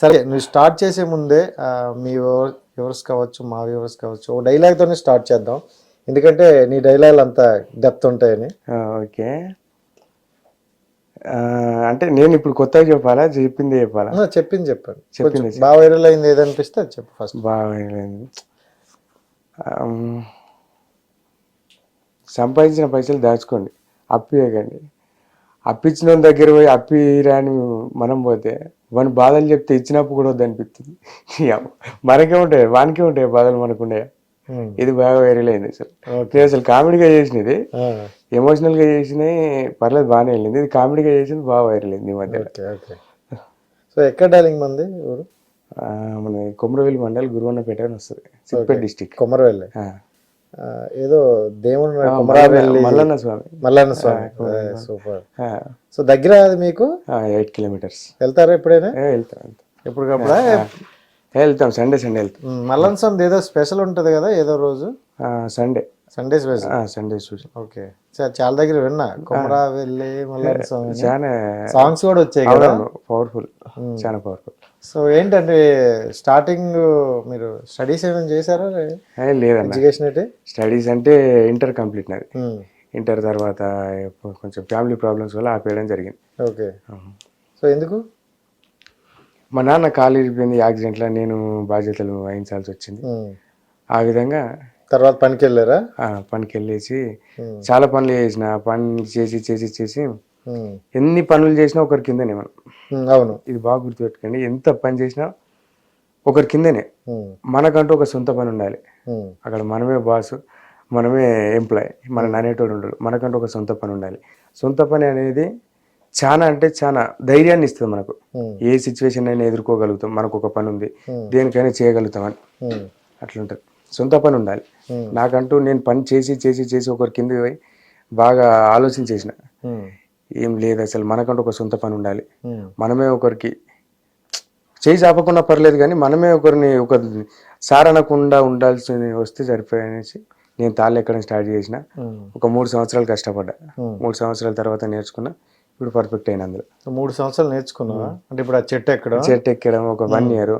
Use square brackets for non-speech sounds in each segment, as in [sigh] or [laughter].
సరే నువ్వు స్టార్ట్ చేసే ముందే మీ వ్యూవర్స్ కావచ్చు మా వ్యూవర్స్ కావచ్చు ఒక డైలాగ్ తోనే స్టార్ట్ చేద్దాం. ఎందుకంటే నీ డైలాగ్ అంత డెప్త్ ఉంటాయని. ఓకే. అంటే నేను ఇప్పుడు కొత్తగా చెప్పాలా? చెప్పింది చెప్పాలా? చెప్పింది చెప్పండి. చెప్పింది బాగా వైరల్ అయింది ఏదనిపిస్తే అది చెప్పు ఫస్ట్ బాగా వెళ్ళింది. ఆమ్, సంపాదించిన పైసలు దాచుకోండి. అప్పు ఇవ్వకండి అప్పిచ్చిన వాని దగ్గర పోయి అప్పి రాని మనం పోతే వాని బాధలు చెప్తే ఇచ్చినప్పుడు కూడా వద్దనిపిస్తుంది. మనకే ఉంటాయి? వానికే ఉంటాయి బాధలు మనకుండే ఇది బాగా వైరల్ అయింది అసలు. నేను అసలు కామెడీగా చేసినది ఎమోషనల్గా చేసినవి పర్లేదు బాగానే వెళ్ళింది. ఇది కామెడీగా చేసింది బాగా వైరల్ అయింది ఈ మధ్య సో ఎక్కడ మంది ఊరు? మన కొమరవెల్లి మండల్ గురువన్నపేట అని వస్తుంది. సిద్దిపేట డిస్టిక్ కొమరవెల్లి. ఏదో దేవుడు మల్లన్న స్వామి. మల్లన్న స్వామి. సూపర్. సో దగ్గర అది మీకు? Eight kilometres. వెళ్తారా ఎప్పుడైనా? వెళ్తాం ఏ, వెళ్తాం సండే సండే వెళ్తాం. మల్లన్న స్వామి ఏదో స్పెషల్ ఉంటది కదా ఏదో రోజు? సండే. Sunday special? సండే చూసి ఓకే. చా- చాలా దగ్గర విన్నా. కొమరావెల్లి మల్లన్న స్వామి చాలా సాంగ్స్ కూడా వచ్చాయి కదా? పవర్ఫుల్. చాలా పవర్ఫుల్. సో ఏంటంటే స్టార్టింగ్ మీరు స్టడీస్ ఏమైనా చేశారా? లేదన్న. ఎడ్యుకేషన్ అయితే? స్టడీస్ అంటే ఇంటర్ కంప్లీట్ నాది. ఇంటర్ తర్వాత కొంచెం ఫ్యామిలీ ప్రాబ్లమ్స్ వల్ల ఆపేయడం జరిగింది. ఓకే. సో ఎందుకు? మా నాన్న కాలు ఇరిపోయింది యాక్సిడెంట్లో నేను బాధ్యతలు వహించాల్సి వచ్చింది. ఉమ్. ఆ విధంగా తర్వాత పనికి వెళ్ళారా పనికి వెళ్ళేసి. చాలా పనులు చేసిన పని చేసి చేసి చేసి. ఎన్ని పనులు చేసినా ఒకరి కిందనే మనం. అవును. ఇది బాగా గుర్తుపెట్టుకోండి. ఎంత పని చేసినా ఒకరి కిందనే. మనకంటూ ఒక సొంత పని ఉండాలి. అక్కడ మనమే బాస్ మనమే ఎంప్లాయ్ మన నానేటోడు ఉండడు. మనకంటూ ఒక సొంత పని ఉండాలి. సొంత పని అనేది చాలా అంటే చాలా ధైర్యాన్ని ఇస్తుంది మనకు. ఏ సిచ్యువేషన్ అయినా ఎదుర్కోగలుగుతాం. మనకు ఒక పని ఉంది. దేనికైనా చేయగలుగుతాం అని. అట్లుంటుంది. సొంత పని ఉండాలి. నాకంటూ నేను పని చేసి చేసి చేసి ఒకరి కింద పోయి బాగా ఆలోచన చేసిన. ఏం లేదు అసలు మనకంటూ ఒక సొంత పని ఉండాలి. మనమే ఒకరికి చేయి చాపకుండా పర్లేదు కానీ మనమే ఒకరిని ఒక సార్ అనకుండా ఉండాల్సి వస్తే సరిపోయనేసి నేను తాళ్ళు ఎక్కడం స్టార్ట్ చేసిన. ఒక మూడు సంవత్సరాలు కష్టపడ్డా. మూడు సంవత్సరాల తర్వాత నేర్చుకున్నా. ఇప్పుడు పర్ఫెక్ట్ అయిన అందులో మూడు సంవత్సరాలు నేర్చుకున్నావా? అంటే ఇప్పుడు ఆ చెట్టు ఎక్కడం? చెట్టు ఎక్కడం ఒక వన్ ఇయర్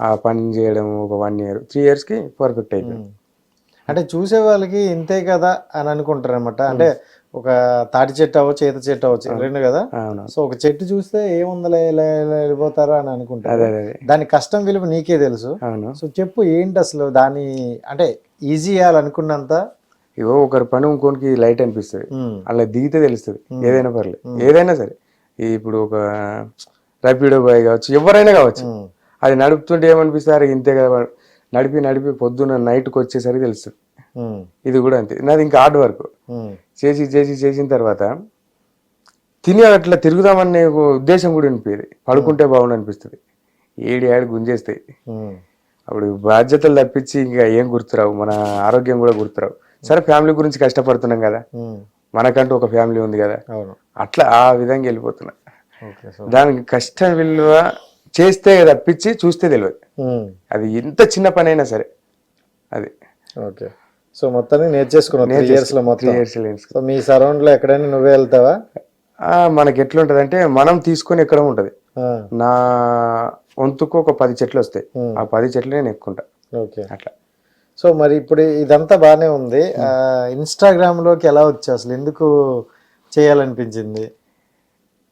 ఆ పని చేయడం ఒక వన్ ఇయర్ త్రీ ఇయర్స్కి పర్ఫెక్ట్ అయిపోయింది. అంటే చూసే వాళ్ళకి ఇంతే కదా అని అనుకుంటారు అనమాట అంటే ఒక తాటి చెట్టు అవ్వచ్చు ఈత చెట్టు అవ్వచ్చు రెండు కదా? సో ఒక చెట్టు చూస్తే ఏముందలే ఇలా వెళ్ళిపోతారా అని అనుకుంటారు. దాని కష్టం విలువ నీకే తెలుసు. సో చెప్పు ఏంటి అసలు దాన్ని అంటే ఈజీ చేయాలనుకున్నంత? ఇగో ఒకరి పని ఇంకోనికి లైట్ అనిపిస్తుంది. ఉమ్, అలా దిగితే తెలుస్తుంది. ఏదైనా పర్లేదు. ఏదైనా సరే. ఇప్పుడు ఒక ర్యాపిడో బాయ్ కావచ్చు ఎవరైనా కావచ్చు. అది నడుపుతుంటే ఏమనిపిస్తుంది? అరే ఇంతే కదా నడిపి నడిపి పొద్దున్న నైట్కి వచ్చేసరికి తెలుస్తుంది. ఇది కూడా అంతే. నాది ఇంకా హార్డ్ వర్క్. చేసి చేసి చేసిన తర్వాత తిని అట్లా తిరుగుదామనే ఉద్దేశం కూడా అనిపించేది పడుకుంటే బాగుండు అనిపిస్తుంది. ఏడి ఆడి గుంజేస్తాయి. అప్పుడు బాధ్యతలు తప్పించి ఇంకా ఏం గుర్తురావు? మన ఆరోగ్యం కూడా గుర్తురావు. సరే ఫ్యామిలీ గురించి కష్టపడుతున్నాం కదా. మనకంటూ ఒక ఫ్యామిలీ ఉంది కదా. అట్లా ఆ విధంగా వెళ్ళిపోతున్నా. దానికి కష్టం విలువ చేస్తే తప్పించి చూస్తే తెలియదు అది ఎంత చిన్న పని అయినా సరే. అది. ఓకే. సో మొత్తానికి నేర్చేసుకున్నావు త్రీ ఇయర్స్లో త్రీ మొత్తం. ఇయర్స్ లెన్స్ సో మీ సరౌండ్లో ఎక్కడైనా నువ్వే వెళ్తావా? మనకి ఎట్లుంటది అంటే మనం తీసుకొని ఎక్కడం ఉంటది? నా వంతుకు ఒక పది చెట్లు వస్తాయి. ఆ పది చెట్లు నేను ఎక్కుంటా. ఓకే. అట్లా. సో మరి ఇప్పుడు ఇదంతా బానే ఉంది. ఆ, ఇన్స్టాగ్రామ్లోకి ఎలా వచ్చా అసలు? ఎందుకు చేయాలనిపించింది?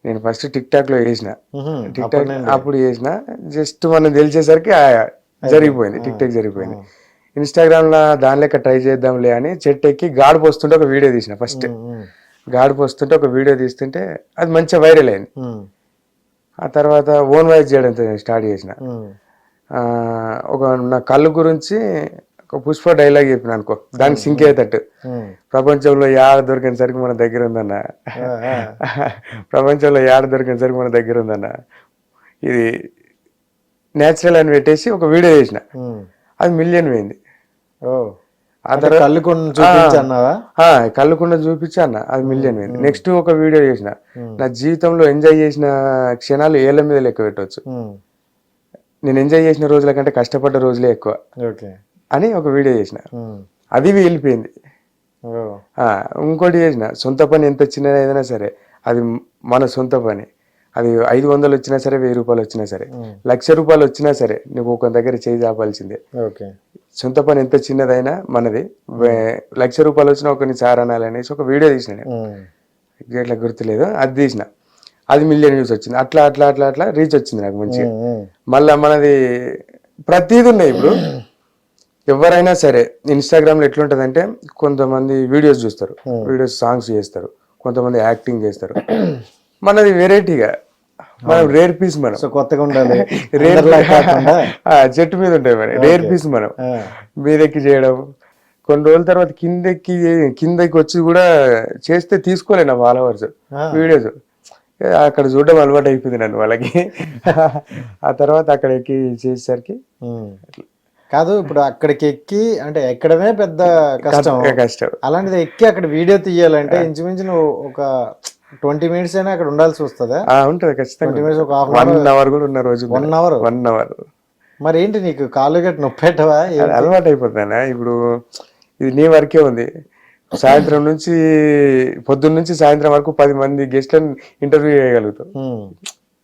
నేను ఫస్ట్ టిక్ టాక్లో వేసిన టిక్ టాక్. అప్పుడు చేసిన. జస్ట్ మనం తెలిసేసరికి ఆ జరిగిపోయింది టిక్ టాక్ జరిగిపోయింది. ఇన్స్టాగ్రామ్లో దాని లెక్క ట్రై చేద్దాంలే అని చెట్టు ఎక్కి గాడి పోస్తుంటే ఒక వీడియో తీసిన ఫస్ట్ గాడి పోస్తుంటే ఒక వీడియో తీస్తుంటే అది మంచిగా వైరల్ అయింది. ఆ తర్వాత ఓన్ వాయిస్ చేయడం స్టార్ట్ చేసిన. ఒక నా కళ్ళు గురించి ఒక పుష్ప డైలాగ్ చెప్పిన అనుకో. దానికి సింక్ అయ్యేటట్టు. ప్రపంచంలో యాడ దొరికిన సరికి మన దగ్గర ఉందన్న. ప్రపంచంలో యాడ దొరికిన సరికి మన దగ్గర ఉందన్న. ఇది నేచురల్ అని పెట్టేసి ఒక వీడియో చేసిన. అది మిలియన్ పోయింది. ఓ. ఆ అంటే కళ్ళు కొన్ని చూపించి కళ్ళకుండా అన్న. అది మిలియన్ పోయింది. నెక్స్ట్ ఒక వీడియో చేసిన. నా జీవితంలో ఎంజాయ్ చేసిన క్షణాలు ఏళ్ళ మీద లెక్క పెట్టవచ్చు. నేను ఎంజాయ్ చేసిన రోజుల కంటే కష్టపడ్డ రోజులే ఎక్కువ. అని ఒక వీడియో చేసిన. అది వెళ్ళిపోయింది ఇంకోటి చేసిన. సొంత పని ఎంత చిన్నది ఏదైనా సరే అది మన సొంత పని. అది ఐదు వందలు వచ్చినా సరే వెయ్యి రూపాయలు వచ్చినా సరే. లక్ష రూపాయలు వచ్చినా సరే నువ్వు ఒక దగ్గర చేయి చాపాల్సిందే. ఓకే. సొంత పని ఎంత చిన్నదైనా మనది. లక్ష రూపాయలు వచ్చినా ఒకరిని సార్ అనాలనేసి ఒక వీడియో తీసిన నేను. ఇట్లా గుర్తులేదు అది తీసిన. అది మిలియన్ వ్యూస్ వచ్చింది. అట్లా అట్లా అట్లా అట్లా రీచ్ వచ్చింది నాకు మంచిగా. మళ్ళా మనది ప్రతిదీ ఉన్నాయి ఇప్పుడు. [coughs] ఎవరైనా సరే ఇన్స్టాగ్రామ్లో ఎట్లుంటదంటే కొంతమంది వీడియోస్ చూస్తారు. వీడియోస్ సాంగ్స్ చేస్తారు. కొంతమంది యాక్టింగ్ చేస్తారు. మనది వెరైటీగా. మనం రేర్ పీస్ మనం. సో కొత్తగా ఉండాలి. [laughs] రేర్ చెట్టు మీద ఉంటాయి మరి. రేర్ పీస్ మనం. మీదెక్కి చేయడం. కొన్ని రోజుల తర్వాత కిందెక్కి కిందకి వచ్చి కూడా చేస్తే తీసుకోలే నా ఫాలోవర్స్. వీడియోస్. అక్కడ చూడడం అలవాటు అయిపోయింది నన్ను వాళ్ళకి. [laughs] ఆ తర్వాత అక్కడ ఎక్కి చేసేసరికి. కాదు ఇప్పుడు అక్కడికి ఎక్కి అంటే ఎక్కడమే పెద్ద కష్టం. కష్టం అలాంటిది ఎక్కి అక్కడ వీడియో తీయాలంటే ఇంచుమించు నువ్వు ఒక ట్వంటీ మినిట్స్ అయినా అక్కడ ఉండాల్సి వస్తుందా? ఉంటది ఖచ్చితంగా మినిట్స్ ఒక వన్ అవర్. కూడా ఉన్న రోజు వన్ అవర్ వన్ అవర్ మరి ఏంటి నీకు కాళ్ళు గట్టి నొప్పి పెట్టవా అలవాటు అయిపోతుందా ఇప్పుడు ఇది నీ వరకే ఉంది. సాయంత్రం నుంచి పొద్దున్న నుంచి సాయంత్రం వరకు పది మంది గెస్ట్లను ఇంటర్వ్యూ చేయగలుగుతాం.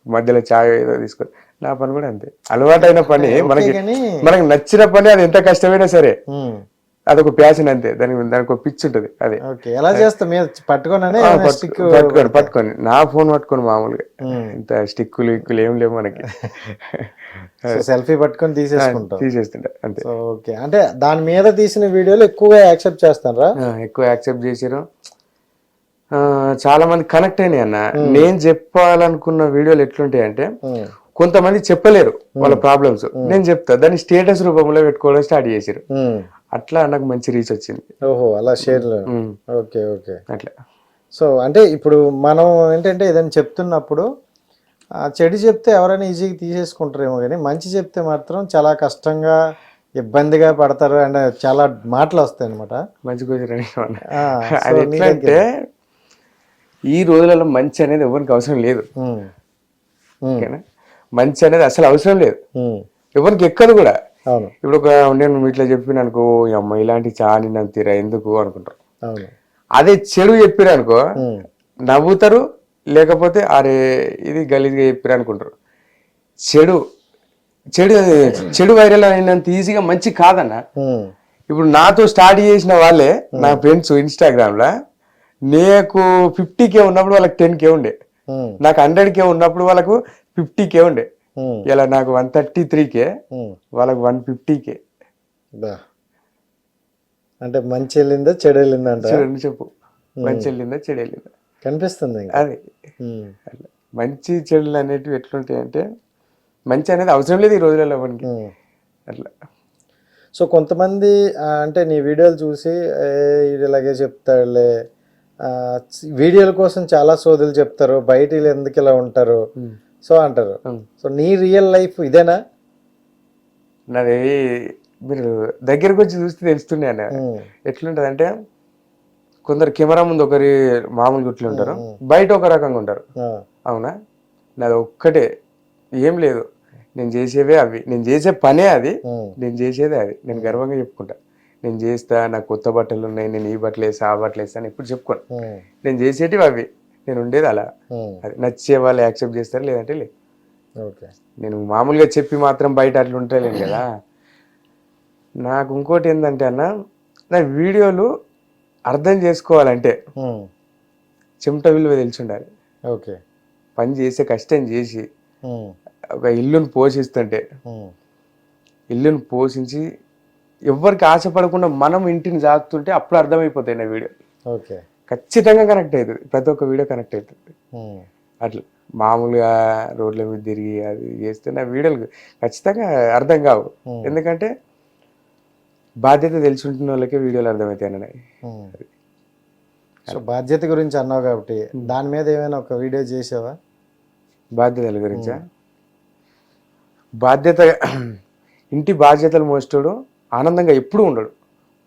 మధ్యలో చాయ్ ఏదో తీసుకొని నా పని కూడా అంతే. అలవాటైన పని మనకి మనకి నచ్చిన పని అది ఎంత కష్టమైనా సరే. అదొక ప్యాషన్ అంతే. దానికి దానికి ఒక పిచ్చి ఉంటుంది అదే. ఎలా చేస్తా మీద పట్టుకోననే ఆ, పట్టు- స్టిక్ పట్టుకొని పట్టుకొని. నా ఫోన్ పట్టుకొని మామూలుగా. ఇంత స్టిక్కులు ఇక్కులు ఏం లేవు మనకి. [laughs] సెల్ఫీ పట్టుకొని తీసేసుకుంటాం తీసేస్తుంటా అంతే. ఓకే. అంటే దాని మీద తీసిన వీడియోలు ఎక్కువగా యాక్సెప్ట్ చేస్తారా? ఎక్కువ యాక్సెప్ట్ చేసారు ఆ, చాలా మంది కనెక్ట్ అయినాయి అన్న. నేను చెప్పాలనుకున్న వీడియోలు ఎట్లుంటాయి అంటే కొంతమంది చెప్పలేరు వాళ్ళ ప్రాబ్లమ్స్ నేను చెప్తా దాన్ని స్టేటస్ రూపంలో పెట్టుకోవడం స్టార్ట్ చేసారు అట్లా నాకు మంచి రీచ్ వచ్చింది. ఓహో అలా షేర్ ఓకే ఓకే. అట్లా. సో అంటే ఇప్పుడు మనం ఏంటంటే ఏదైనా చెప్తున్నప్పుడు ఆ చెడు చెప్తే ఎవరైనా ఈజీగా తీసేసుకుంటారేమో కానీ మంచి చెప్తే మాత్రం చాలా కష్టంగా ఇబ్బందిగా పడతారు అండ్ చాలా మాటలు వస్తాయి అనమాట మంచి క్వశ్చన్ అంటే [laughs] ఈ రోజులలో మంచి అనేది ఎవరికి అవసరం లేదు. ఓకేనా? మంచి అనేది అసలు అవసరం లేదు. ఎవరికి ఎక్కదు కూడా. ఇప్పుడు ఒక నేను ఇట్లా చెప్పిన అనుకో "ఈ అమ్మ ఇలాంటి చాని నాకు తీరా ఎందుకు? అనుకుంటారు. అదే చెడు చెప్పిరు అనుకో నవ్వుతారు లేకపోతే అరే ఇది గలీజ్గా చెప్పిరు అనుకుంటారు. చెడు చెడు చెడు వైరల్ అయినంత ఈజీగా మంచి కాదన్న. ఇప్పుడు నాతో స్టార్ట్ చేసిన వాళ్ళే నా ఫ్రెండ్స్ ఇన్స్టాగ్రామ్ లా నీకు ఫిఫ్టీ కే ఉన్నప్పుడు వాళ్ళకి టెన్ కే ఉండే. నాకు హండ్రెడ్ కే ఉన్నప్పుడు వాళ్ళకు ఫిఫ్టీ కే ఉండే. ఇలా నాకు వన్ థర్టీ త్రీ కే. వాళ్ళకి వన్ ఫిఫ్టీ కే. అంటే మంచి వెళ్ళిందా చెడు వెళ్ళిందా అంట చెప్పు. మంచి వెళ్ళిందా చెడు వెళ్ళిందా కనిపిస్తుంది అది. మంచి చెడులు అనేటివి ఎట్లుంటాయి అంటే మంచి అనేది అవసరం లేదు ఈ రోజులలో మనకి. అట్లా. సో కొంతమంది అంటే నీ వీడియోలు చూసి "ఏ, వీడు ఇలాగే చెప్తాడులే. వీడియోల కోసం చాలా సోదులు చెప్తారు బయట వీళ్ళు ఎందుకు ఇలా ఉంటారు? సో అంటారు. సో నీ రియల్ లైఫ్ ఇదేనా? నాది మీరు దగ్గరకు వచ్చి చూస్తే ఉమ్, ఎట్లుంటది అంటే కొందరు కెమెరా ముందు ఒకరి మామూలు గుట్లు ఉంటారు బయట ఒక రకంగా ఉంటారు. అవునా? నాది ఒక్కటే. ఏం లేదు. నేను చేసేవే అవి. నేను చేసే పనే అది. నేను చేసేదే అది. నేను గర్వంగా చెప్పుకుంటా. నేను చేస్తా నాకు కొత్త బట్టలు ఉన్నాయి నేను ఈ బట్టలు వేస్తా ఆ బట్టలు వేస్తా అని ఇప్పుడు చెప్పుకోను. నేను చేసేటివి అవి. నేను ఉండేది అలా అది నచ్చే వాళ్ళు యాక్సెప్ట్ చేస్తారు లేదంటే లేదు. నేను మామూలుగా చెప్పి మాత్రం బయట అట్లా ఉంటలేను కదా. నాకు ఇంకోటి ఏంటంటే అన్న నా వీడియోలు అర్థం చేసుకోవాలంటే చెమట విలువ తెలిసి ఉండాలి. ఓకే. పని చేసే కష్టం చేసి ఒక ఇల్లును పోషిస్తుంటే ఇల్లును పోషించి ఎవ్వరికి ఆశపడకుండా మనం ఇంటిని జాగుతుంటే అప్పుడు అర్థమైపోతాయి నా వీడియో ఓకే. ఖచ్చితంగా కనెక్ట్ అవుతుంది. ప్రతి ఒక్క వీడియో కనెక్ట్ అవుతుంది. అట్లా మామూలుగా రోడ్ల మీద తిరిగి అది చేస్తే నా వీడియోలు ఖచ్చితంగా అర్థం కావు. ఎందుకంటే బాధ్యత తెలిసి ఉంటున్న వాళ్ళకే వీడియోలు అర్థమవుతాయి. సో బాధ్యత గురించి అన్నావు కాబట్టి దాని మీద ఏమైనా ఒక వీడియో చేసావా? బాధ్యతల గురించా? బాధ్యత [clears throat] ఇంటి బాధ్యతలు మోస్తాడు ఆనందంగా ఎప్పుడూ ఉండడు.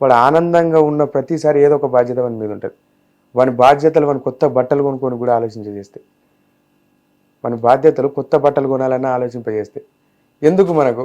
వాడు ఆనందంగా ఉన్న ప్రతిసారి ఏదో ఒక బాధ్యత వాని మీద ఉంటుంది. వాని బాధ్యతలు వాని కొత్త బట్టలు కొనుక్కొని కూడా ఆలోచించజేస్తాయి మన బాధ్యతలు కొత్త బట్టలు కొనాలన్న ఆలోచింపజేస్తాయి ఎందుకు మనకు?